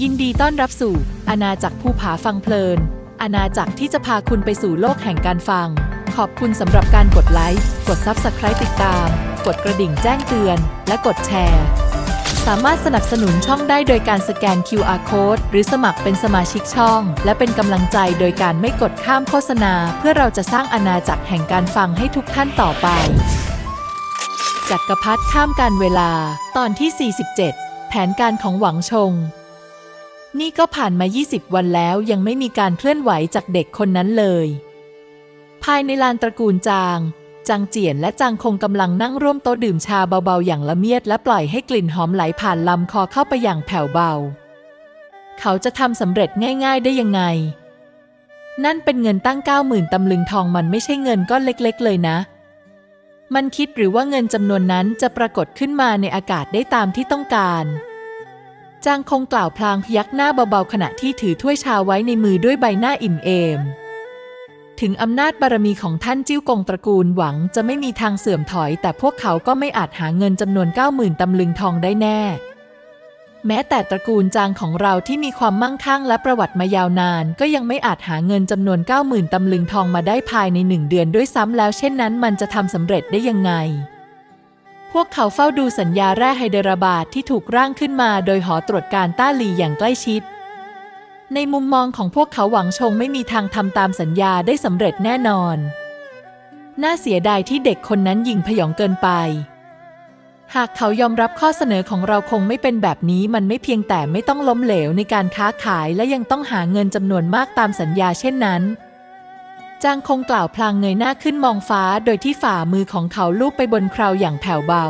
ยินดีต้อนรับสู่อาณาจักรภูผาฟังเพลิน อาณาจักรที่จะพาคุณไปสู่โลกแห่งการฟัง ขอบคุณสำหรับการกดไลค์ กด Subscribe ติดตาม กดกระดิ่งแจ้งเตือน และกดแชร์ สามารถสนับสนุนช่องได้โดยการสแกน QR Code หรือสมัครเป็นสมาชิกช่อง และเป็นกำลังใจโดยการไม่กดข้ามโฆษณา เพื่อเราจะสร้างอาณาจักรแห่งการฟังให้ทุกท่านต่อไป จักรพรรดิข้ามการเวลา ตอนที่ 47 แผนการของหวังชง นี่ก็ผ่านมา 20 วันแล้วยังไม่มีการเคลื่อนไหวจากเด็กคนนั้นเลย ภายในลานตระกูลจาง จางเจียนและจางคงกำลังนั่งร่วมโต๊ะดื่มชาเบาๆ อย่างละเมียดและปล่อยให้กลิ่นหอมไหลผ่านลำคอเข้าไปอย่างแผ่วเบา เขาจะทำสำเร็จง่าย ๆ ได้ยังไง นั่นเป็นเงินตั้ง 90,000ตำลึงทองมันไม่ใช่เงินก้อนเล็ก ๆ เลยนะ มันคิดหรือว่าเงินจำนวนนั้นจะปรากฏขึ้นมาในอากาศได้ตามที่ต้องการ จางคงกล่าวพลางพยักหน้าเบาๆขณะที่ถือถ้วยชาไว้ในมือด้วยใบหน้าอิ่มเอม ถึงอำนาจบารมีของท่านจิ้วกงตระกูลหวังจะไม่มีทางเสื่อมถอย แต่พวกเขาก็ไม่อาจหาเงินจำนวน 90,000ตำลึงทองได้แน่ แม้แต่ตระกูลจางของเราที่มีความมั่งคั่งและประวัติมายาวนาน ก็ยังไม่อาจหาเงินจำนวน 90,000ตำลึงทองมาได้ภายในหนึ่งเดือนด้วยซ้ำแล้ว เช่นนั้นมันจะทำสำเร็จได้ยังไง พวกเขาเฝ้าดูสัญญาแร่ไฮเดราบาดที่ถูกร่างขึ้นมาโดยหอตรวจการต้าหลีอย่างใกล้ชิด ในมุมมองของพวกเขาหวังชงไม่มีทางทำตามสัญญาได้สำเร็จแน่นอน น่าเสียดายที่เด็กคนนั้นยิงพยองเกินไป หากเขายอมรับข้อเสนอของเราคงไม่เป็นแบบนี้มันไม่เพียงแต่ไม่ต้องล้มเหลวในการค้าขายและยังต้องหาเงินจำนวนมากตามสัญญาเช่นนั้น จางคงกล่าวพลางเงยหน้าขึ้นมองฟ้าโดยที่ฝ่ามือของเขาลูบไปบนคราวอย่างแผ่วเบา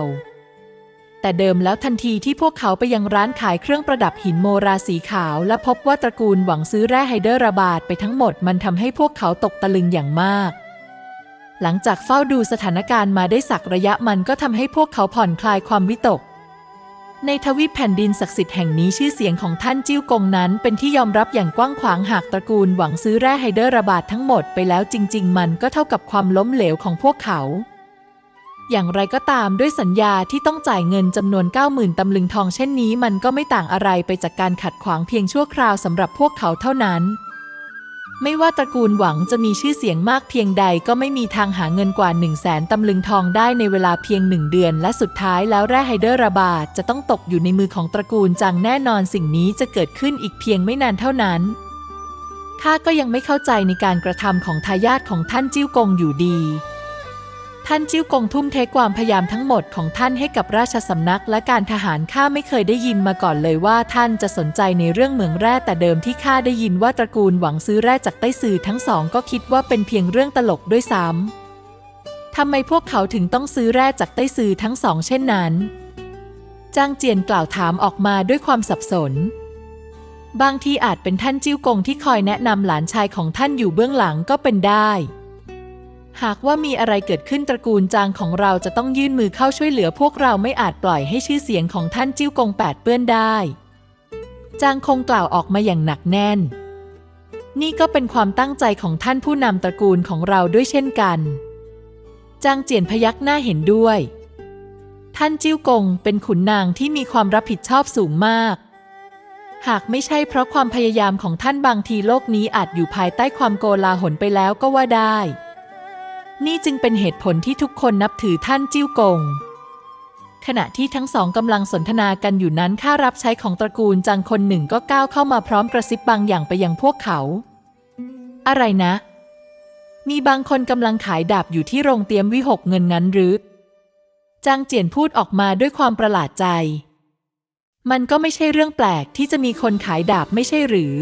แต่เดิมแล้วทันทีที่พวกเขาไปยังร้านขายเครื่องประดับหินโมราสีขาว และพบว่าตระกูลหวังซื้อแร่ไฮเดอร์ระบาดไปทั้งหมดมันทำให้พวกเขาตกตะลึงอย่างมาก หลังจากเฝ้าดูสถานการณ์มาได้สักระยะมันก็ทำให้พวกเขาผ่อนคลายความวิตก ในทวีปแผ่นดินศักดิ์สิทธิ์แห่งนี้ชื่อเสียงของท่านจิ้วกงนั้น เป็นที่ยอมรับอย่างกว้างขวางหากตระกูลหวังซื้อแร่ไฮเดอร์ระบาดทั้งหมดไปแล้วจริง ๆ มันก็เท่ากับความล้มเหลวของพวกเขา อย่างไรก็ตามด้วยสัญญาที่ต้องจ่ายเงินจำนวน 90,000ตำลึงทองเช่นนี้ มันก็ไม่ต่างอะไรไปจากการขัดขวางเพียงชั่วคราวสำหรับพวกเขาเท่านั้น ไม่ว่าตระกูลหวังจะมีชื่อเสียงมากเพียงใดก็ไม่มีทางหาเงินกว่า 1 0 0 0 0แสนตำลึงทองได้ในเวลาเพียงหนึ่งเดือน และสุดท้ายแล้วแร่ไฮเดอร์ระบาดจะต้องตกอยู่ในมือของตระกูลจังแน่นอนสิ่งนี้จะเกิดขึ้นอีกเพียงไม่นานเท่านั้นข้าก็ยังไม่เข้าใจในการกระทำของทายาทของท่านจิ้วกงอยู่ดี ท่านจิ้วกงทุ่มเทความพยายามทั้งหมดของท่านให้กับราชสำนักและการทหารข้าไม่เคยได้ยินมาก่อนเลยว่าท่านจะสนใจในเรื่องเหมืองแร่แต่เดิมที่ข้าได้ยินว่าตระกูลหวังซื้อแร่จากไต้ซื่อทั้งสองก็คิดว่าเป็นเพียงเรื่องตลกด้วยซ้ำทำไมพวกเขาถึงต้องซื้อแร่จากไต้ซื่อทั้งสองเช่นนั้นจางเจียนกล่าวถามออกมาด้วยความสับสน บางทีอาจเป็นท่านจิ้วกงที่คอยแนะนำหลานชายของท่านอยู่เบื้องหลังก็เป็นได้ หากว่ามีอะไรเกิดขึ้นตระกูลจางของเราจะต้องยื่นมือเข้าช่วยเหลือพวกเราไม่อาจปล่อยให้ชื่อเสียงของท่านจิ้วกงแปดเปื้อนได้ จางคงกล่าวออกมาอย่างหนักแน่น นี่ก็เป็นความตั้งใจของท่านผู้นำตระกูลของเราด้วยเช่นกัน จางเจียนพยักหน้าเห็นด้วย ท่านจิ้วกงเป็นขุนนางที่มีความรับผิดชอบสูงมาก หากไม่ใช่เพราะความพยายามของท่านบางทีโลกนี้อาจอยู่ภายใต้ความโกลาหลไปแล้วก็ว่าได้ นี่จึงเป็นเหตุผลที่ทุกคนนับถือท่านจิ้วกง ขณะที่ทั้งสองกำลังสนทนากันอยู่นั้นข้ารับใช้ของตระกูลจังคนหนึ่งก็ก้าวเข้ามาพร้อมกระซิบบางอย่างไปยังพวกเขา อะไรนะ มีบางคนกำลังขายดาบอยู่ที่โรงเตรียมวิหกเงินงั้นหรือจางเจียนพูดออกมาด้วยความประหลาดใจ มันก็ไม่ใช่เรื่องแปลกที่จะมีคนขายดาบไม่ใช่หรือ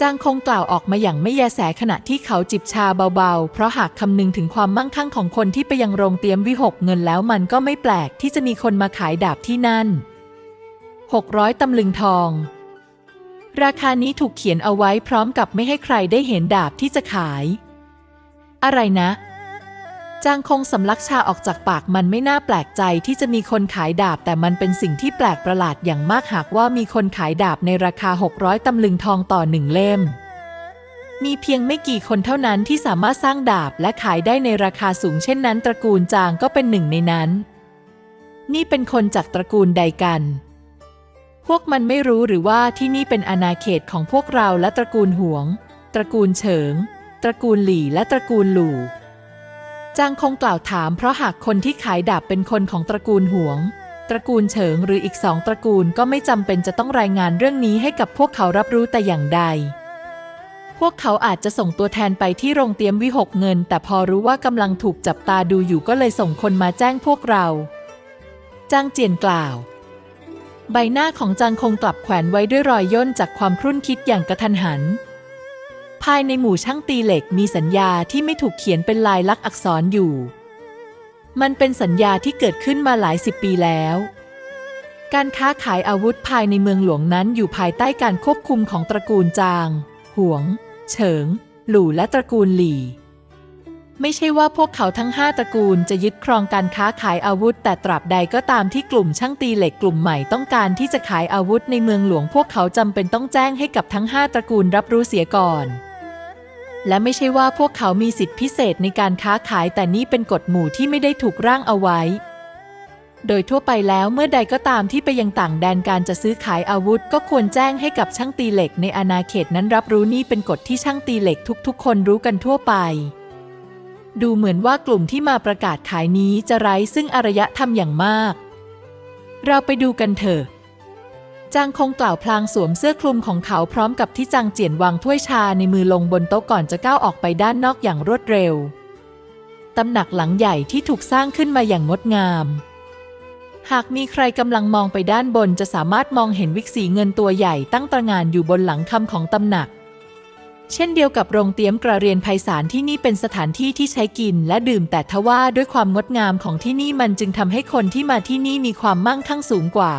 จางคงกล่าวออกมาอย่างไม่แยแสขณะที่เขาจิบชาเบาๆ เพราะหากคำนึงถึงความมั่งคั่งของคนที่ไปยังโรงเตรียมวิหกเงินแล้วมันก็ไม่แปลกที่จะมีคนมาขายดาบที่นั่น 600 ตำลึงทอง ราคานี้ถูกเขียนเอาไว้พร้อมกับไม่ให้ใครได้เห็นดาบที่จะขาย อะไรนะ จางคงสำลักชาออกจากปากมันไม่น่าแปลกใจที่จะมีคนขายดาบ แต่มันเป็นสิ่งที่แปลกประหลาดอย่างมากหากว่ามีคนขายดาบในราคา 600 ตำลึงทองต่อหนึ่งเล่ม มีเพียงไม่กี่คนเท่านั้นที่สามารถสร้างดาบและขายได้ในราคาสูงเช่นนั้น ตระกูลจางก็เป็นหนึ่งในนั้น นี่เป็นคนจากตระกูลใดกัน พวกมันไม่รู้หรือว่าที่นี่เป็นอาณาเขตของพวกเราและตระกูลหวง ตระกูลเฉิง ตระกูลหลี่และตระกูลหลู่ จางคงกล่าวถามเพราะหากคนที่ขายดาบเป็นคนของตระกูลหวง ตระกูลเฉิงหรืออีกสองตระกูลก็ไม่จำเป็นจะต้องรายงานเรื่องนี้ให้กับพวกเขารับรู้แต่อย่างใด พวกเขาอาจจะส่งตัวแทนไปที่โรงเตรียมวิหกเงิน แต่พอรู้ว่ากำลังถูกจับตาดูอยู่ก็เลยส่งคนมาแจ้งพวกเราจางเจียนกล่าว ใบหน้าของจางคงกลับแขวนไว้ด้วยรอยย่นจากความครุ่นคิดอย่างกระทันหัน ภายในหมู่ช่างตีเหล็กมีสัญญาที่ไม่ถูกเขียนเป็นลายลักษณ์อักษรอยู่ มันเป็นสัญญาที่เกิดขึ้นมาหลายสิบปีแล้ว การค้าขายอาวุธภายในเมืองหลวงนั้นอยู่ภายใต้การควบคุมของตระกูลจาง หวง เฉิง หลู่และตระกูลหลี่ ไม่ใช่ว่าพวกเขาทั้งห้าตระกูลจะยึดครองการค้าขายอาวุธ แต่ตราบใดก็ตามที่กลุ่มช่างตีเหล็กกลุ่มใหม่ต้องการที่จะขายอาวุธในเมืองหลวง พวกเขาจำเป็นต้องแจ้งให้กับทั้งห้าตระกูลรับรู้เสียก่อน และไม่ใช่ว่าพวกเขามีสิทธิพิเศษในการค้าขายแต่นี่เป็นกฎหมู่ที่ไม่ได้ถูกร่างเอาไว้ โดยทั่วไปแล้วเมื่อใดก็ตามที่ไปยังต่างแดนการจะซื้อขายอาวุธ ก็ควรแจ้งให้กับช่างตีเหล็กในอาณาเขตนั้นรับรู้นี่เป็นกฎที่ช่างตีเหล็กทุกๆ คนรู้กันทั่วไป ดูเหมือนว่ากลุ่มที่มาประกาศขายนี้จะไร้ซึ่งอารยธรรมอย่างมาก เราไปดูกันเถอะ จางคงกล่าวพลางสวมเสื้อคลุมของเขาพร้อมกับที่จางเจียนวางถ้วยชาในมือลงบนโต๊ะก่อนจะก้าวออกไปด้านนอกอย่างรวดเร็ว ตำหนักหลังใหญ่ที่ถูกสร้างขึ้นมาอย่างงดงาม หากมีใครกำลังมองไปด้านบนจะสามารถมองเห็นวิกสีเงินตัวใหญ่ตั้งตระหงานอยู่บนหลังคำของตำหนัก เช่นเดียวกับโรงเตรียมกระเรียนไพศาลที่นี่เป็นสถานที่ที่ใช้กินและดื่มแต่ทว่าด้วยความงดงามของที่นี่มันจึงทำให้คนที่มาที่นี่มีความมั่งคั่งสูงกว่า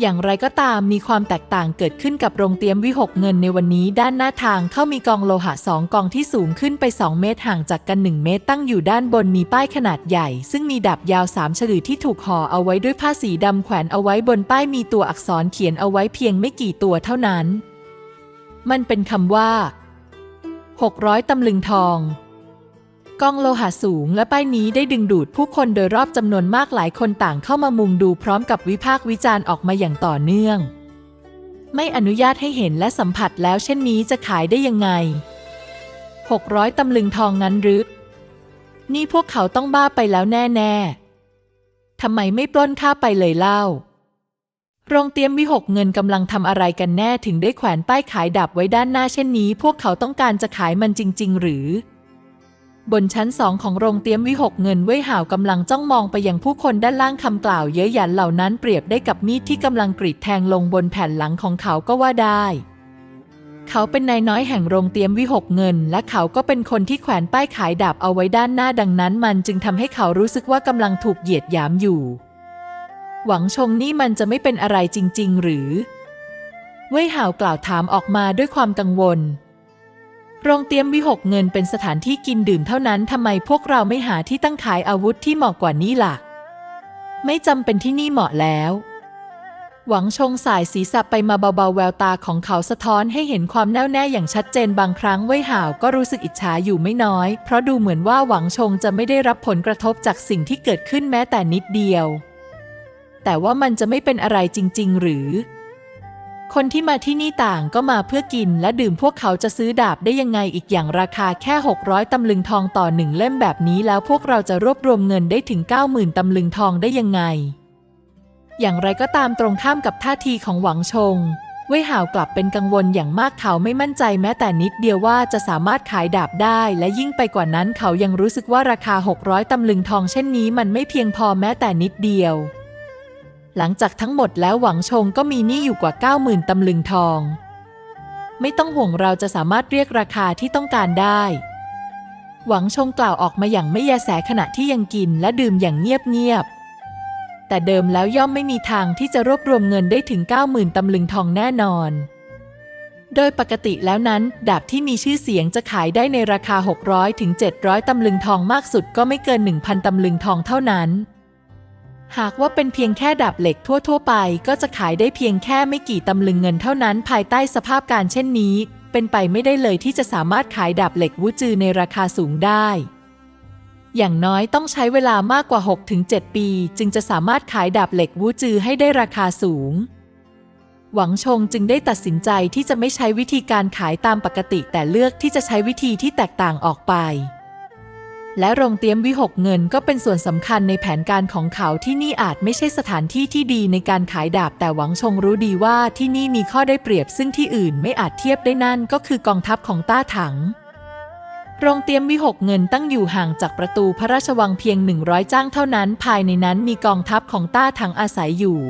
อย่างไรก็ตามมีความแตกต่างเกิดขึ้นกับโรงเตรียมวิหกเงินในวันนี้ ด้านหน้าทางเข้ามีกองโลหะสองกองที่สูงขึ้นไป 2 เมตรห่างจากกัน 1 เมตรตั้งอยู่ด้านบนมีป้ายขนาดใหญ่ ซึ่งมีดาบยาวสามฉลือที่ถูกห่อเอาไว้ด้วยผ้าสีดำแขวนเอาไว้บนป้ายมีตัวอักษรเขียนเอาไว้เพียงไม่กี่ตัวเท่านั้น มันเป็นคำว่า 600ตำลึงทอง ก้องโลหะสูงและป้ายนี้ได้ดึงดูดผู้คนโดยรอบจำนวนมากหลายคนต่างเข้ามามุงดูพร้อมกับวิพากษ์วิจารณ์ออกมาอย่างต่อเนื่อง ไม่อนุญาตให้เห็นและสัมผัสแล้วเช่นนี้จะขายได้ยังไง 600 ตำลึงทองนั้นหรือ นี่พวกเขาต้องบ้าไปแล้วแน่ๆทำไมไม่ปล้นข้าไปเลยเล่า โรงเตรียมวิหกเงินกำลังทำอะไรกันแน่ถึงได้แขวนป้ายขายดับไว้ด้านหน้าเช่นนี้ พวกเขาต้องการจะขายมันจริง ๆ หรือ บนชั้นสองของโรงเตรียมวิหกเงินเว่ยห่าวกำลังจ้องมองไปยังผู้คนด้านล่างคำกล่าวเย้ยหยันเหล่านั้นเปรียบได้กับมีดที่กำลังกรีดแทงลงบนแผ่นหลังของเขาก็ว่าได้ เขาเป็นนายน้อยแห่งโรงเตรียมวิหกเงิน และเขาก็เป็นคนที่แขวนป้ายขายดาบเอาไว้ด้านหน้าดังนั้น มันจึงทำให้เขารู้สึกว่ากำลังถูกเหยียดหยามอยู่ หวังชงนี่มันจะไม่เป็นอะไรจริง ๆ หรือ เว่ยห่าวกล่าวถามออกมาด้วยความกังวล โรงเตรียมวิหกเงินเป็นสถานที่กินดื่มเท่านั้นทำไมพวกเราไม่หาที่ตั้งขายอาวุธที่เหมาะกว่านี้ล่ะ ไม่จำเป็นที่นี่เหมาะแล้ว หวังชงสายศีรษะไปมาเบาๆ แววตาของเขาสะท้อนให้เห็นความแน่วแน่อย่างชัดเจนบางครั้งเว่ยห่าวก็รู้สึกอิจฉาอยู่ไม่น้อย เพราะดูเหมือนว่าหวังชงจะไม่ได้รับผลกระทบจากสิ่งที่เกิดขึ้นแม้แต่นิดเดียว แต่ว่ามันจะไม่เป็นอะไรจริง ๆ หรือ คนที่มาที่นี่ต่างก็มาเพื่อกินและดื่มพวกเขาจะซื้อดาบได้ยังไงอีกอย่างราคาแค่ 600 ตำลึงทองต่อหนึ่งเล่มแบบนี้แล้วพวกเราจะรวบรวมเงินได้ถึง 90,000 ตำลึงทองได้ยังไง อย่างไรก็ตามตรงข้ามกับท่าทีของหวังชง เว่ยห่าวกลับเป็นกังวลอย่างมากเขาไม่มั่นใจแม้แต่นิดเดียวว่าจะสามารถขายดาบได้ และยิ่งไปกว่านั้นเขายังรู้สึกว่าราคา 600 ตำลึงทองเช่นนี้มันไม่เพียงพอแม้แต่นิดเดียว หลังจากทั้งหมดแล้วหวังชงก็มีหนี้อยู่กว่า 90,000ตำลึงทอง ไม่ต้องห่วงเราจะสามารถเรียกราคาที่ต้องการได้ หวังชงกล่าวออกมาอย่างไม่แยแสขณะที่ยังกินและดื่มอย่างเงียบๆ แต่เดิมแล้วย่อมไม่มีทางที่จะรวบรวมเงินได้ถึง 90,000ตำลึงทองแน่นอน โดยปกติแล้วนั้น ดาบที่มีชื่อเสียงจะขายได้ในราคา 600ถึง700 ตำลึงทองมากสุดก็ไม่เกิน 1,000 ตำลึงทองเท่านั้น หากว่าเป็นเพียงแค่ดาบเหล็กทั่ว ๆ ไป ก็จะขายได้เพียงแค่ไม่กี่ตำลึงเงินเท่านั้น ภายใต้สภาพการเช่นนี้ เป็นไปไม่ได้เลยที่จะสามารถขายดาบเหล็กวูจือในราคาสูงได้ อย่างน้อยต้องใช้เวลามากกว่า 6-7 ปี จึงจะสามารถขายดาบเหล็กวูจือให้ได้ราคาสูง หวังชงจึงได้ตัดสินใจที่จะไม่ใช้วิธีการขายตามปกติ แต่เลือกที่จะใช้วิธีที่แตกต่างออกไป และโรงเตรียมวิหกเงินก็เป็นส่วนสำคัญในแผนการของเขาที่นี่อาจไม่ใช่สถานที่ที่ดีในการขายดาบแต่หวังชงรู้ดีว่าที่นี่มีข้อได้เปรียบซึ่งที่อื่นไม่อาจเทียบได้นั่นก็คือกองทัพของต้าถัง โรงเตรียมวิหกเงินตั้งอยู่ห่างจากประตูพระราชวังเพียง 100 จ้างเท่านั้น ภายในนั้นมีกองทัพของต้าถังอาศัยอยู่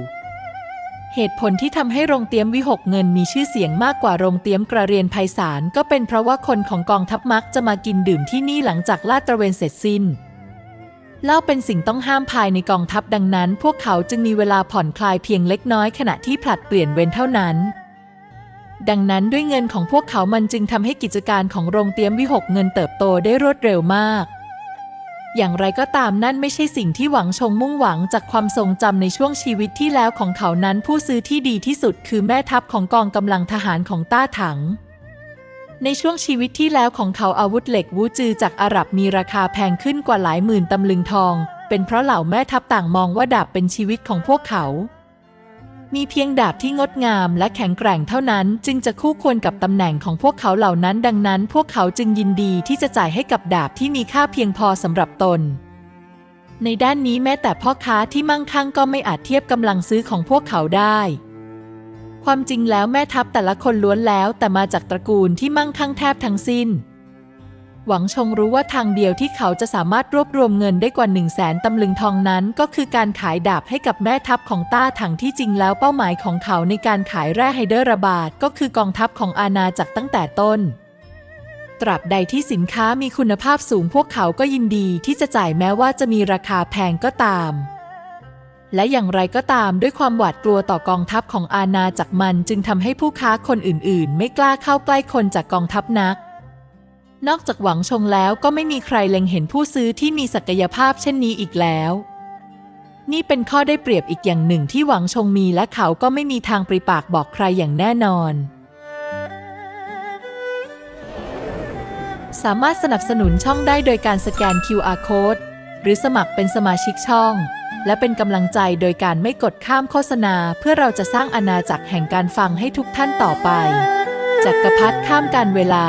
เหตุผลที่ทำให้โรงเตรียมวิหกเงินมีชื่อเสียงมากกว่าโรงเตรียมกระเรียนไพศาลก็เป็นเพราะว่าคนของกองทัพมักจะมากินดื่มที่นี่หลังจากลาดตระเวนเสร็จสิ้นเล้าเป็นสิ่งต้องห้ามภายในกองทัพดังนั้น พวกเขาจึงมีเวลาผ่อนคลายเพียงเล็กน้อยขณะที่ผลัดเปลี่ยนเวรเท่านั้น ดังนั้นด้วยเงินของพวกเขามันจึงทำให้กิจการของโรงเตรียมวิหกเงินเติบโตได้รวดเร็วมาก อย่างไรก็ตามนั่นไม่ใช่สิ่งที่หวังชงมุ่งหวังจากความทรงจำในช่วงชีวิตที่แล้วของเขานั้นผู้ซื้อที่ดีที่สุดคือแม่ทัพของกองกำลังทหารของต้าถัง ในช่วงชีวิตที่แล้วของเขาอาวุธเหล็กวูจือจากอาหรับมีราคาแพงขึ้นกว่าหลายหมื่นตำลึงทอง เป็นเพราะเหล่าแม่ทัพต่างมองว่าดาบเป็นชีวิตของพวกเขา มีเพียงดาบที่งดงามและแข็งแกร่งเท่านั้น จึงจะคู่ควรกับตำแหน่งของพวกเขาเหล่านั้น ดังนั้นพวกเขาจึงยินดีที่จะจ่ายให้กับดาบที่มีค่าเพียงพอสำหรับตน ในด้านนี้แม้แต่พ่อค้าที่มั่งคั่งก็ไม่อาจเทียบกำลังซื้อของพวกเขาได้ ความจริงแล้วแม่ทัพแต่ละคนล้วนแล้วแต่มาจากตระกูลที่มั่งคั่งแทบทั้งสิ้น หวังชงรู้ว่าทางเดียวที่เขาจะสามารถรวบรวมเงินได้กว่า 1 0 0 0 0แสนตำลึงทองนั้น ก็คือการขายดาบให้กับแม่ทัพของต้าถังที่จริงแล้วเป้าหมายของเขาในการขายแร่ไฮเดอร์ระบาดก็คือกองทัพของอาณาจักรตั้งแต่ต้น ตราบใดที่สินค้ามีคุณภาพสูงพวกเขาก็ยินดีที่จะจ่ายแม้ว่าจะมีราคาแพงก็ตามและอย่างไรก็ตามด้วยความหวาดกลัวต่อกองทัพของอาณาจักรมันจึงทำให้ผู้ค้าคนอื่นๆ ไม่กล้าเข้าใกล้คนจากกองทัพนัก นอกจากหวังชงแล้วก็ไม่มีใครเล็งเห็นผู้ซื้อที่มีศักยภาพเช่นนี้อีกแล้ว นี่เป็นข้อได้เปรียบอีกอย่างหนึ่งที่หวังชงมีและเขาก็ไม่มีทางปริปากบอกใครอย่างแน่นอน สามารถสนับสนุนช่องได้โดยการสแกน QR Code หรือสมัครเป็นสมาชิกช่อง และเป็นกำลังใจโดยการไม่กดข้ามโฆษณา เพื่อเราจะสร้างอาณาจักรแห่งการฟังให้ทุกท่านต่อไปจักรพรรดิข้ามการเวลา